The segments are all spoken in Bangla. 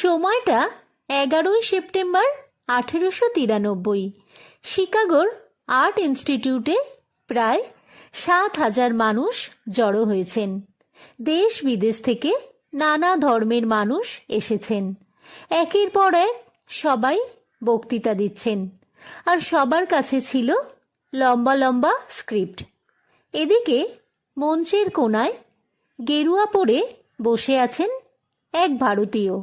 সময়টা এগারোই সেপ্টেম্বর আঠেরোশো তিরানব্বই। শিকাগোর আর্ট ইনস্টিটিউটে প্রায় সাত হাজার মানুষ জড়ো হয়েছেন। দেশ বিদেশ থেকে নানা ধর্মের মানুষ এসেছেন। একের পর এক সবাই বক্তৃতা দিচ্ছেন। আর সবার কাছে ছিল লম্বা লম্বা স্ক্রিপ্ট। এদিকে মঞ্চের কোনায় গেরুয়া পরে বসে আছেন এক ভারতীয়।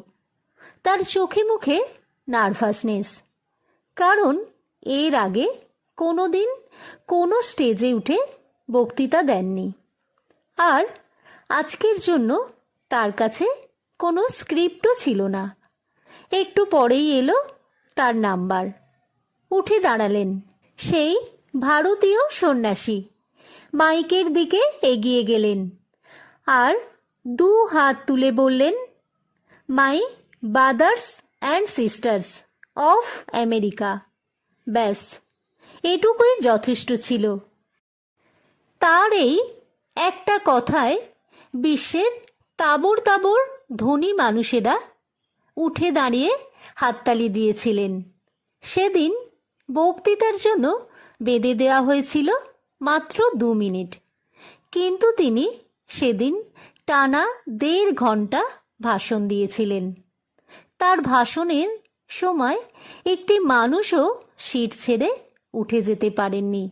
তার চোখে মুখে নার্ভাসনেস। কারণ এর আগে কোনো দিন কোনো স্টেজে উঠে বক্তৃতা দেননি। আর আজকের জন্য তার কাছে কোনো স্ক্রিপ্টও ছিল না। একটু পরেই এলো তার নাম্বার। উঠে দাঁড়ালেন সেই ভারতীয় সন্ন্যাসী। মাইকের দিকে এগিয়ে গেলেন। আর দু হাত তুলে বললেন my brothers and sisters of America ব্যাস, এটুকুই যথেষ্ট ছিল। তার এই একটা কথায় বিশ্বের তাবড় তাবর ধনী মানুষেরা উঠে দাঁড়িয়ে হাততালি দিয়েছিলেন। সেদিন বক্তৃতার জন্য বেঁধে দেওয়া হয়েছিল মাত্র দু মিনিট। কিন্তু তিনি সেদিন টানা দেড় ঘণ্টা ভাষণ দিয়েছিলেন। তার ভাষণের সময় একটি মানুষও সিট ছেড়ে উঠে যেতে পারেননি।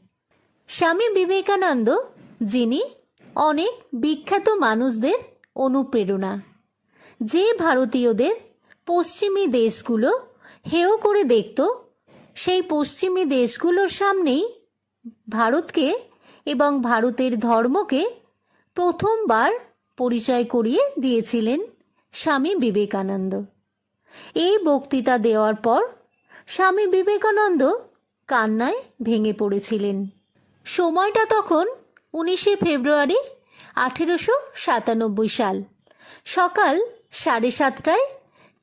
স্বামী বিবেকানন্দ, যিনি অনেক বিখ্যাত মানুষদের অনুপ্রেরণা, যে ভারতীয়দের পশ্চিমী দেশগুলো হেয় করে দেখত, সেই পশ্চিমী দেশগুলোর সামনেই ভারতকে এবং ভারতের ধর্মকে প্রথমবার পরিচয় করিয়ে দিয়েছিলেন স্বামী বিবেকানন্দ। এই বক্তৃতা দেওয়ার পর স্বামী বিবেকানন্দ কান্নায় ভেঙে পড়েছিলেন। সময়টা তখন উনিশে ফেব্রুয়ারি আঠেরোশো সাতানব্বই সাল। সকাল সাড়ে সাতটায়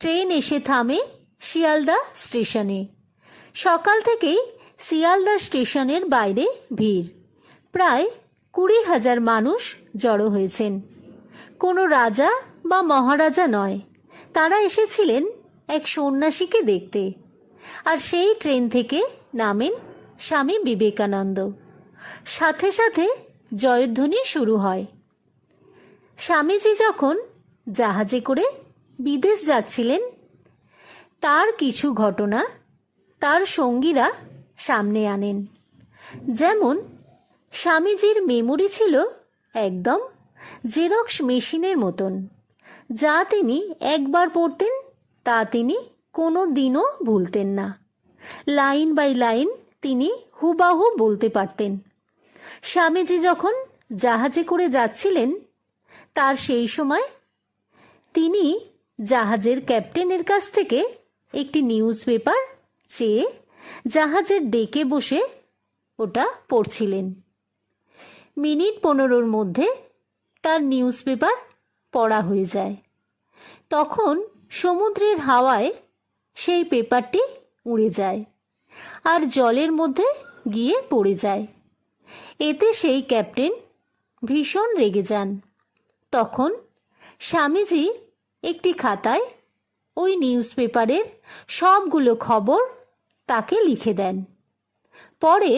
ট্রেন এসে থামে শিয়ালদা স্টেশনে। সকাল থেকেই শিয়ালদা স্টেশনের বাইরে ভিড়। প্রায় কুড়ি হাজার মানুষ জড়ো হয়েছেন। কোনো রাজা বা মহারাজা নয়। তারা এসেছিলেন এক সন্ন্যাসীকে দেখতে। আর সেই ট্রেন থেকে নামেন স্বামী বিবেকানন্দ। সাথে সাথে জয়ধ্বনি শুরু হয়। স্বামীজি যখন জাহাজে করে বিদেশ যাচ্ছিলেন, তার কিছু ঘটনা তার সঙ্গীরা সামনে আনেন। যেমন, স্বামীজির মেমোরি ছিল একদম জেরক্স মেশিনের মতন। যা তিনি একবার পড়তেন, তা তিনি কোনো দিনও ভুলতেন না। লাইন বাই লাইন তিনি হুবাহু বলতে পারতেন। স্বামীজি যখন জাহাজে করে যাচ্ছিলেন, তার সেই সময় তিনি জাহাজের ক্যাপ্টেনের কাছ থেকে একটি নিউজ পেপার চেয়ে জাহাজের ডেকে বসে ওটা পড়ছিলেন। মিনিট পনেরোর মধ্যে তার নিউজ পেপার পড়া হয়ে যায়। তখন সমুদ্রের হাওয়ায় সেই পেপারটি উড়ে যায় আর জলের মধ্যে গিয়ে পড়ে যায়। এতে সেই ক্যাপ্টেন ভীষণ রেগে যান। তখন স্বামীজি একটি খাতায় ওই নিউজ পেপারের সবগুলো খবর তাকে লিখে দেন। পরে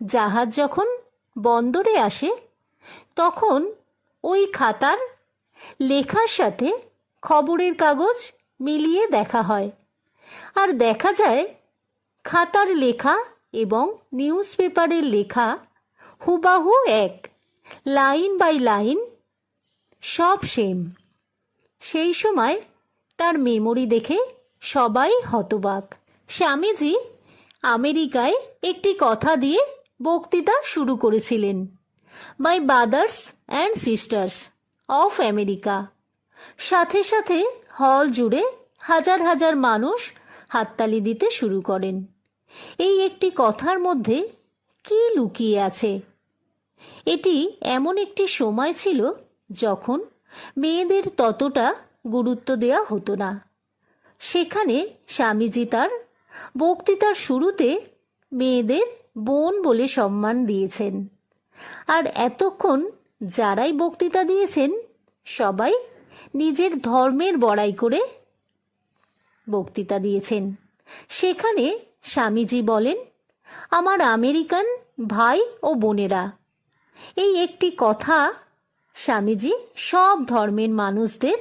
জাহাজ যখন বন্দরে আসে, তখন ওই খাতার লেখার সাথে খবরের কাগজ মিলিয়ে দেখা হয়। আর দেখা যায়, খাতার লেখা এবং নিউজ পেপারের লেখা হুবাহু এক, লাইন বাই লাইন, সব সেম। সেই সময় তার মেমোরি দেখে সবাই হতবাক। স্বামীজি আমেরিকায় একটি কথা দিয়ে বক্তৃতা শুরু করেছিলেন। My brothers and sisters of America. সাথে সাথে হল জুড়ে হাজার হাজার মানুষ হাততালি দিতে শুরু করেন। এই একটি কথার মধ্যে কি লুকিয়ে আছে? এটি এমন একটি সময় ছিল যখন মেয়েদের ততটা গুরুত্ব দেওয়া হতো না। সেখানে স্বামীজি তার বক্তৃতার শুরুতে মেয়েদের বোন বলে সম্মান দিয়েছেন। আর এতক্ষণ যারাই বক্তৃতা দিয়েছেন, সবাই নিজের ধর্মের বড়াই করে বক্তৃতা দিয়েছেন। সেখানে স্বামীজি বলেন, আমার আমেরিকান ভাই ও বোনেরা, এই একটি কথা স্বামীজি সব ধর্মের মানুষদের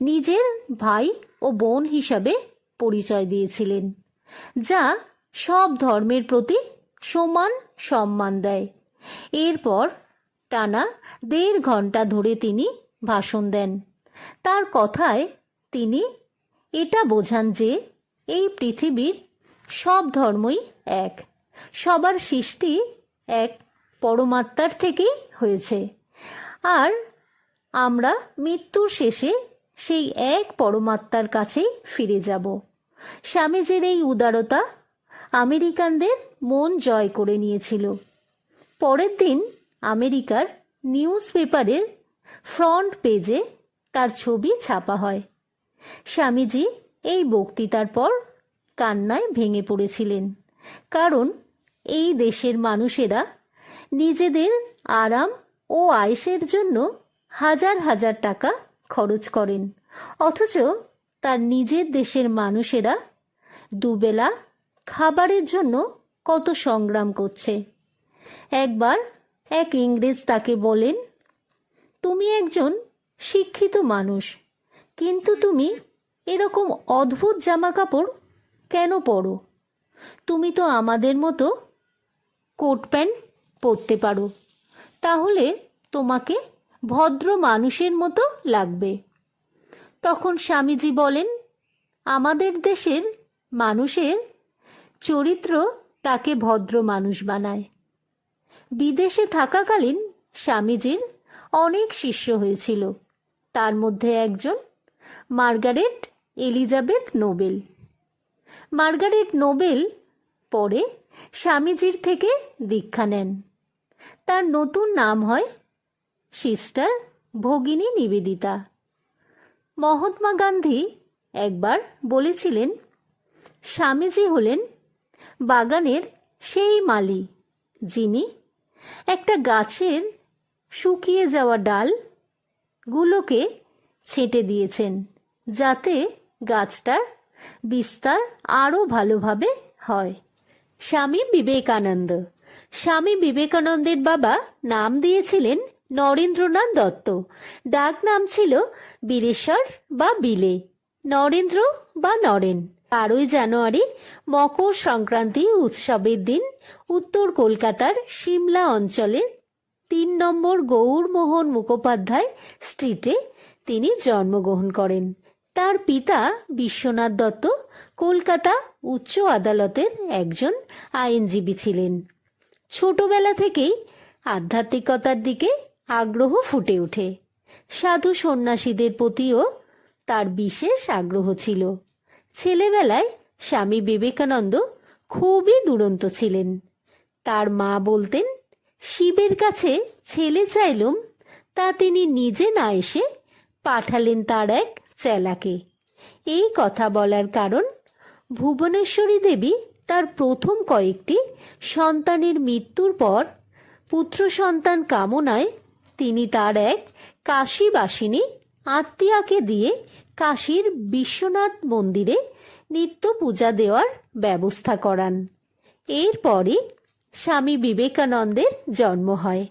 নিজের ভাই ও বোন হিসাবে পরিচয় দিয়েছিলেন, যা সব ধর্মের প্রতি সমান সম্মান দেয়। এরপর টানা দেড় ঘণ্টা ধরে তিনি ভাষণ দেন। তার কথায় তিনি এটা বোঝান যে এই পৃথিবীর সব ধর্মই এক। সবার সৃষ্টি এক পরমাত্মার থেকেই হয়েছে। আর আমরা মৃত্যুর শেষে সেই এক পরমাত্মার কাছেই ফিরে যাব। স্বামীজির এই উদারতা আমেরিকানদের মন জয় করে নিয়েছিল। পরের দিন আমেরিকার নিউজ পেপারের ফ্রন্ট পেজে তার ছবি ছাপা হয়। স্বামীজি এই বক্তৃতার পর কান্নায় ভেঙে পড়েছিলেন। কারণ এই দেশের মানুষেরা নিজেদের আরাম ও আয়েসের জন্য হাজার হাজার টাকা খরচ করেন। অথচ তার নিজের দেশের মানুষেরা দুবেলা খাবারের জন্য কত সংগ্রাম করছে। একবার এক ইংরেজ তাকে বলেন, তুমি একজন শিক্ষিত মানুষ, কিন্তু তুমি এরকম অদ্ভুত জামা কাপড় কেন পরো? তুমি তো আমাদের মতো কোট প্যান্ট পরতে পারো। তাহলে তোমাকে ভদ্র মানুষের মতো লাগবে। তখন স্বামীজি বলেন, আমাদের দেশের মানুষের চরিত্র তাকে ভদ্র মানুষ বানায়। বিদেশে থাকাকালীন স্বামীজির অনেক শিষ্য হয়েছিল। তার মধ্যে একজন Margaret Elizabeth Noble. Margaret Noble পরে স্বামীজির থেকে দীক্ষা নেন। তার নতুন নাম হয় সিস্টার ভগিনী নিবেদিতা। মহাত্মা গান্ধী একবার বলেছিলেন, স্বামীজি হলেন বাগানের সেই মালি যিনি একটা গাছের শুকিয়ে যাওয়া ডাল গুলোকে ছেঁটে দিয়েছেন যাতে গাছটার বিস্তার আরও ভালোভাবে হয়। স্বামী বিবেকানন্দ। স্বামী বিবেকানন্দের বাবা নাম দিয়েছিলেন নরেন্দ্রনাথ দত্ত। ডাক নাম ছিল বীরেশ্বর বা বিলে, নরেন্দ্র বা নরেন। বারোই জানুয়ারি মকর সংক্রান্তি উৎসবের দিন উত্তর কলকাতার সিমলা অঞ্চলে তিন নম্বর গৌরমোহন মুখোপাধ্যায় স্ট্রিটে তিনি জন্মগ্রহণ করেন। তার পিতা বিশ্বনাথ দত্ত কলকাতা উচ্চ আদালতের একজন আইনজীবী ছিলেন। ছোটবেলা থেকেই আধ্যাত্মিকতার দিকে আগ্রহ ফুটে ওঠে। সাধু সন্ন্যাসীদের প্রতিও তার বিশেষ আগ্রহ ছিল। ছেলেবেলায় স্বামী বিবেকানন্দ খুবই দুরন্ত ছিলেন। তার মা বলতেন, শিবের কাছে ছেলে চাইলুম, তা তিনি নিজে না এসে পাঠালেন তার এক চেলাকে। এই কথা বলার কারণ, ভুবনেশ্বরী দেবী তার প্রথম কয়েকটি সন্তানের মৃত্যুর পর পুত্র সন্তান কামনায় তিনি তার এক কাশীবাসিনী আত্মীয়াকে দিয়ে কাশীর বিশ্বনাথ মন্দিরে নিত্য পূজা দেওয়ার ব্যবস্থা করান। এরপরই স্বামী বিবেকানন্দের জন্ম হয়।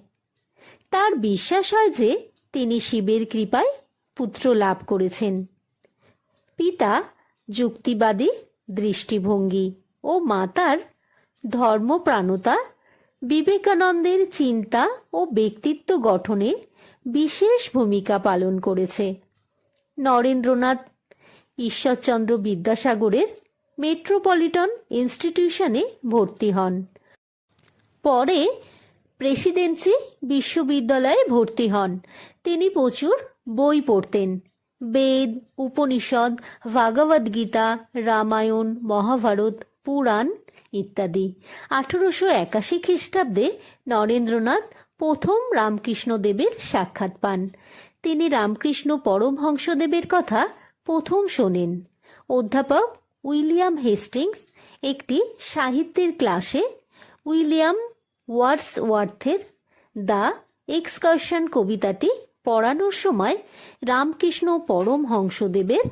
তার বিশ্বাস হয় যে তিনি শিবের কৃপায় পুত্র লাভ করেছেন। পিতা যুক্তিবাদী, দৃষ্টিভঙ্গি ও মাতার ধর্মপ্রাণতা বিবেকানন্দের চিন্তা ও ব্যক্তিত্ব গঠনে বিশেষ ভূমিকা পালন করেছে। নরেন্দ্রনাথ, ঈশ্বরচন্দ্র বিদ্যাসাগরের মেট্রোপলিটন ইনস্টিটিউশনে ভর্তি হন। পরে প্রেসিডেন্সি বিশ্ববিদ্যালয়ে ভর্তি হন। তিনি প্রচুর বই পড়তেন। বেদ, উপনিষদ ভাগবত গীতা রামায়ণ, মহাভারত, পুরাণ ইত্যাদি। আঠেরোশো একাশি খ্রিস্টাব্দে নরেন্দ্রনাথ প্রথম রামকৃষ্ণদেবের সাক্ষাৎ পান। তিনি রামকৃষ্ণ পরমহংসদেবের কথা প্রথম শোনেন। অধ্যাপক উইলিয়াম হেস্টিংস একটি সাহিত্যের ক্লাসে উইলিয়াম ওয়ার্ডসওয়ার্থের দ্য এক্সকারশন কবিতাটি পড়ানোর সময় রামকৃষ্ণ পরমহংসদেবের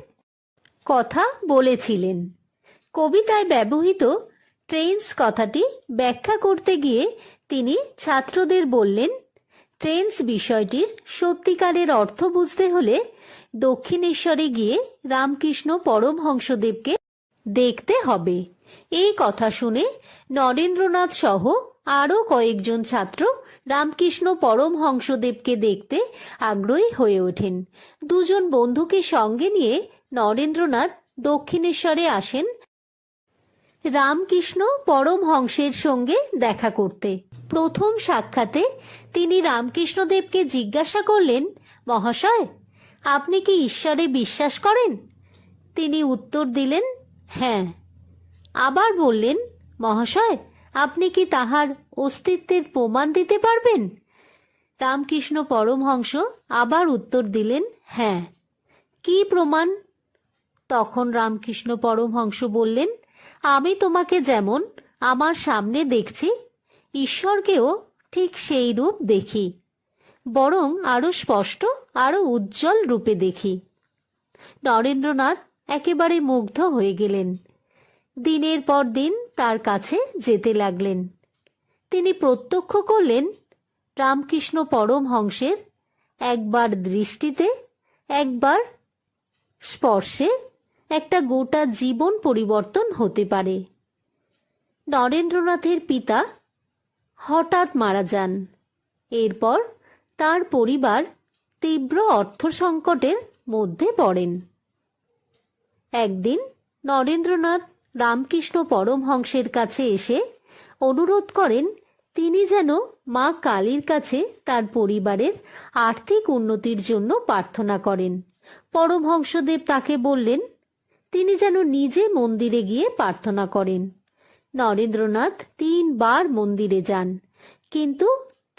কথা বলেছিলেন। কবিতায় ব্যবহৃত ট্রেন্স কথাটি ব্যাখ্যা করতে গিয়ে তিনি ছাত্রদের বললেন ট্রেন্স বিষয়টির সত্যিকারের অর্থ বুঝতে হলে দক্ষিণেশ্বরে গিয়ে রামকৃষ্ণ পরমহংসদেবকে দেখতে হবে। এই কথা শুনে নরেন্দ্রনাথ সহ আরও কয়েকজন ছাত্র রামকৃষ্ণ পরমহংসদেবকে দেখতে আগ্রহী হয়ে ওঠেন। দুজন বন্ধুকে সঙ্গে নিয়ে নরেন্দ্রনাথ দক্ষিণেশ্বরে আসেন রামকৃষ্ণ পরমহংসের সঙ্গে দেখা করতে। প্রথম সাক্ষাতে তিনি রামকৃষ্ণদেবকে জিজ্ঞাসা করলেন, মহাশয়, আপনি কি ঈশ্বরে বিশ্বাস করেন? তিনি উত্তর দিলেন হ্যাঁ। আবার বললেন, মহাশয়, আপনি কি তাহার অস্তিত্বের প্রমাণ দিতে পারবেন? রামকৃষ্ণ পরমহংস আবার উত্তর দিলেন হ্যাঁ। কি প্রমাণ? তখন রামকৃষ্ণ পরমহংস বললেন আমি তোমাকে যেমন আমার সামনে দেখছি, ঈশ্বরকেও ঠিক সেই রূপ দেখি, বরং আরও স্পষ্ট, আরও উজ্জ্বল রূপে দেখি। নরেন্দ্রনাথ একেবারে মুগ্ধ হয়ে গেলেন। দিনের পর দিন তার কাছে যেতে লাগলেন। তিনি প্রত্যক্ষ করলেন, রামকৃষ্ণ পরমহংসের একবার দৃষ্টিতে, একবার স্পর্শে একটা গোটা জীবন পরিবর্তন হতে পারে। নরেন্দ্রনাথের পিতা হঠাৎ মারা যান। এরপর তার পরিবার তীব্র অর্থ সংকটের মধ্যে পড়েন। একদিন নরেন্দ্রনাথ রামকৃষ্ণ পরমহংসের কাছে এসে অনুরোধ করেন, তিনি যেন মা কালীর কাছে তার পরিবারের আর্থিক উন্নতির জন্য প্রার্থনা করেন। পরমহংসদেব তাকে বললেন তিনি যেন নিজে মন্দিরে গিয়ে প্রার্থনা করেন। নরেন্দ্রনাথ তিনবার মন্দিরে যান, কিন্তু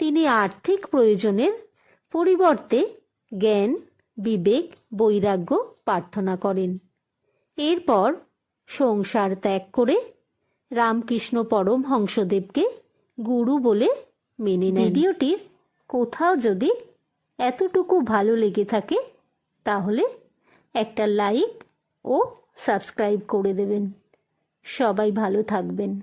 তিনি আর্থিক প্রয়োজনের পরিবর্তে জ্ঞান, বিবেক, বৈরাগ্য প্রার্থনা করেন। এরপর সংসার ত্যাগ করে রামকৃষ্ণ পরমহংসদেবকে গুরু বলে মেনে নেন। ভিডিওটির কোথাও যদি এতটুকু ভালো লেগে থাকে, তাহলে একটা লাইক ও সাবস্ক্রাইব করে দেবেন। সবাই ভালো থাকবেন।